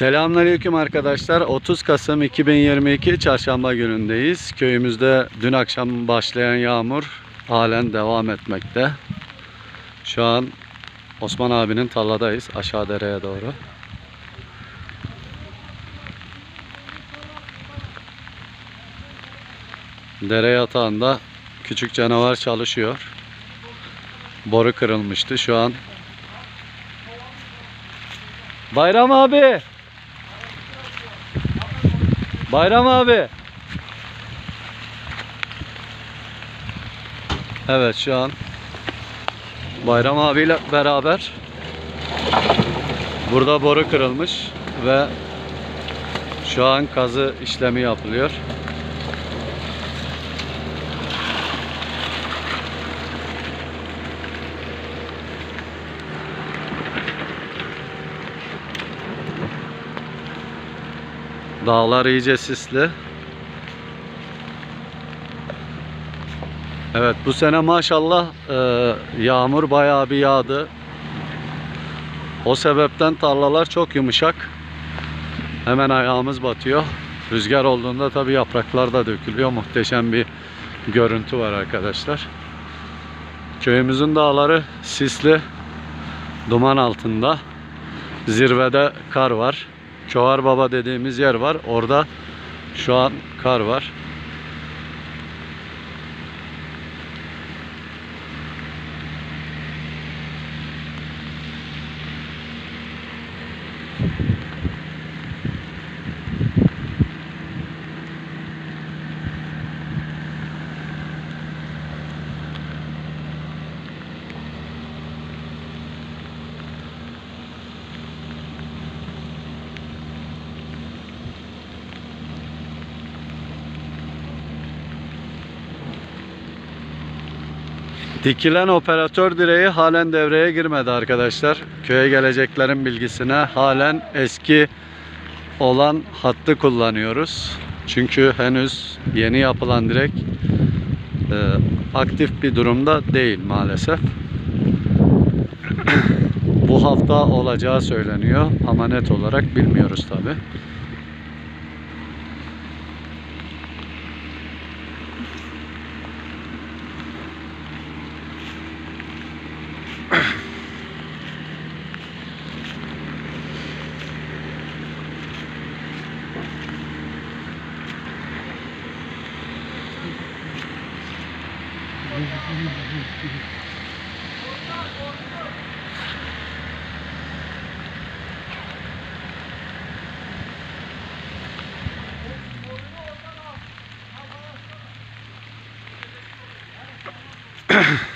Selamünaleyküm arkadaşlar. 30 Kasım 2022 Çarşamba günündeyiz. Köyümüzde dün akşam başlayan yağmur halen devam etmekte. Şu an Osman abinin tarladayız. Aşağı dereye doğru. Dere yatağında küçük canavar çalışıyor. Boru kırılmıştı. Şu an Bayram abi. Bayram abi. Evet şu an Bayram abiyle beraber burada boru kırılmış ve şu an kazı işlemi yapılıyor. Dağlar iyice sisli. Evet bu sene maşallah e, yağmur bayağı bir yağdı. O sebepten tarlalar çok yumuşak. Hemen ayağımız batıyor. Rüzgar olduğunda tabi yapraklar da dökülüyor. Muhteşem bir görüntü var arkadaşlar. Köyümüzün dağları sisli. Duman altında. Zirvede kar var. Çoğar Baba dediğimiz yer var. Orada şu an kar var. Dikilen operatör direği halen devreye girmedi arkadaşlar. Köye geleceklerin bilgisine halen eski olan hattı kullanıyoruz. Çünkü henüz yeni yapılan direk e, aktif bir durumda değil maalesef. Bu hafta olacağı söyleniyor ama net olarak bilmiyoruz tabi. Yeah.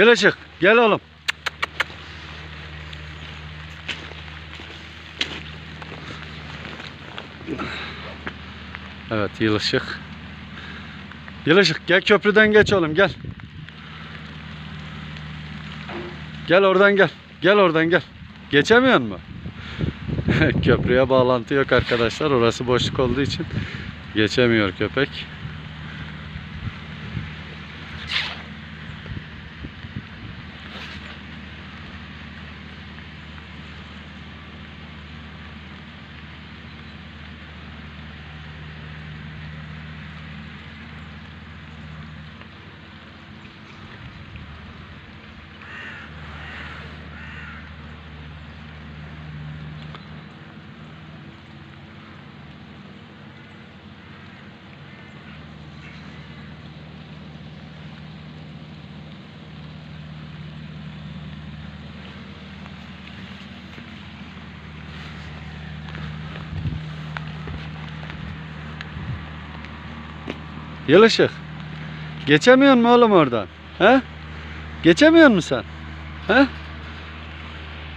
Gel çık. Gel oğlum. Evet yılışık. Yılışık gel köprüden geç oğlum gel. Gel oradan gel. Gel oradan gel. Geçemiyor mu? Köprüye bağlantı yok arkadaşlar. Orası boşluk olduğu için geçemiyor köpek. Yılışık. Geçemiyor mu oğlum oradan? He? Geçemiyor musun sen? He?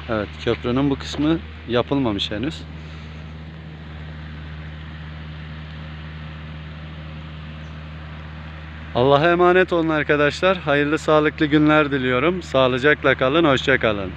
Evet köprünün bu kısmı yapılmamış henüz. Allah'a emanet olun arkadaşlar. Hayırlı sağlıklı günler diliyorum. Sağlıcakla kalın, hoşça kalın.